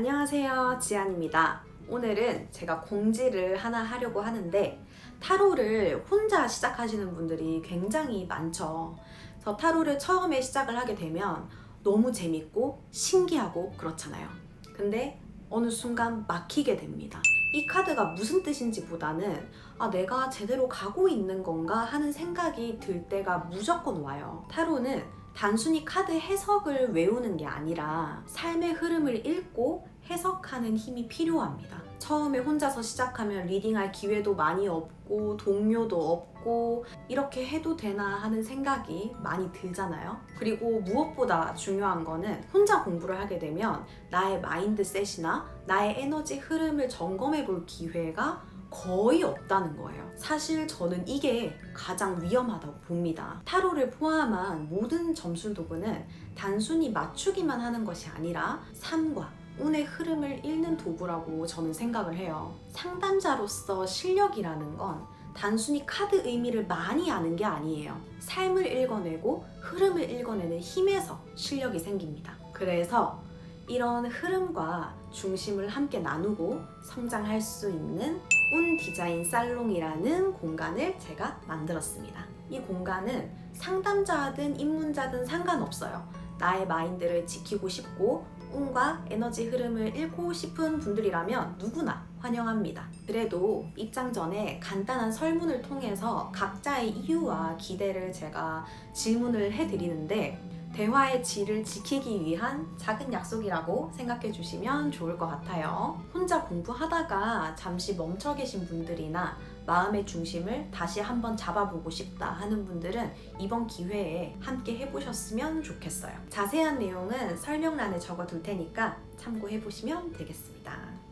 안녕하세요. 지안입니다. 오늘은 제가 공지를 하나 하려고 하는데 타로를 혼자 시작하시는 분들이 굉장히 많죠. 저 타로를 처음에 시작을 하게 되면 너무 재밌고 신기하고 그렇잖아요. 근데 어느 순간 막히게 됩니다. 이 카드가 무슨 뜻인지 보다는 아, 내가 제대로 가고 있는 건가 하는 생각이 들 때가 무조건 와요. 타로는 단순히 카드 해석을 외우는 게 아니라 삶의 흐름을 읽고 해석하는 힘이 필요합니다. 처음에 혼자서 시작하면 리딩할 기회도 많이 없고 동료도 없고 이렇게 해도 되나 하는 생각이 많이 들잖아요. 그리고 무엇보다 중요한 거는 혼자 공부를 하게 되면 나의 마인드셋이나 나의 에너지 흐름을 점검해 볼 기회가 거의 없다는 거예요. 사실 저는 이게 가장 위험하다고 봅니다. 타로를 포함한 모든 점술 도구는 단순히 맞추기만 하는 것이 아니라 삶과 운의 흐름을 읽는 도구라고 저는 생각을 해요. 상담자로서 실력이라는 건 단순히 카드 의미를 많이 아는 게 아니에요. 삶을 읽어내고 흐름을 읽어내는 힘에서 실력이 생깁니다. 그래서 이런 흐름과 중심을 함께 나누고 성장할 수 있는 운 디자인 살롱이라는 공간을 제가 만들었습니다. 이 공간은 상담자든 입문자든 상관없어요. 나의 마인드를 지키고 싶고 운과 에너지 흐름을 읽고 싶은 분들이라면 누구나 환영합니다. 그래도 입장 전에 간단한 설문을 통해서 각자의 이유와 기대를 제가 질문을 해드리는데 대화의 질을 지키기 위한 작은 약속이라고 생각해 주시면 좋을 것 같아요. 혼자 공부하다가 잠시 멈춰 계신 분들이나 마음의 중심을 다시 한번 잡아보고 싶다 하는 분들은 이번 기회에 함께 해보셨으면 좋겠어요. 자세한 내용은 설명란에 적어 둘 테니까 참고해 보시면 되겠습니다.